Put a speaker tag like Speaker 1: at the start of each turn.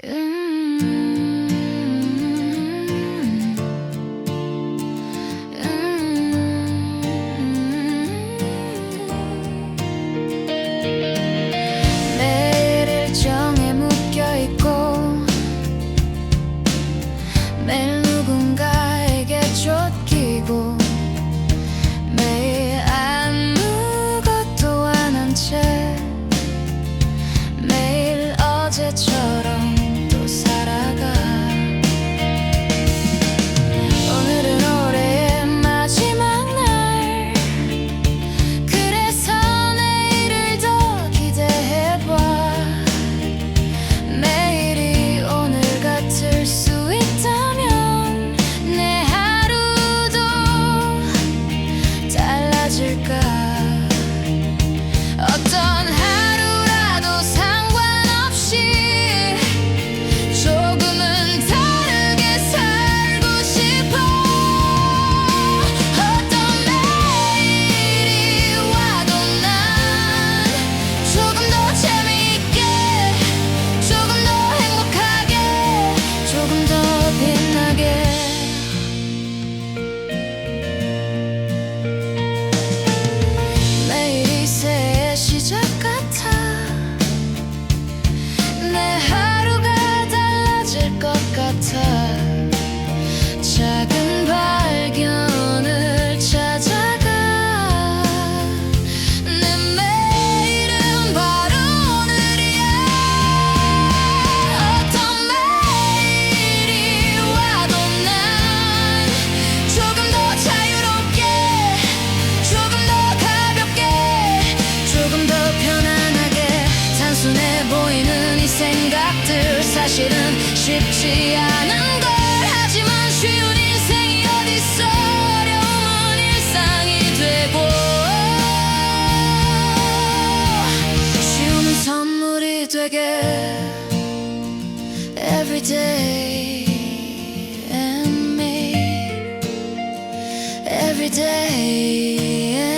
Speaker 1: 嗯。 사실은 쉽지 않은 걸. 하지만 쉬운 인생이 어딨어. 어려운 일상이 되고. 쉬운 선물이 되게 Every day and me. Every day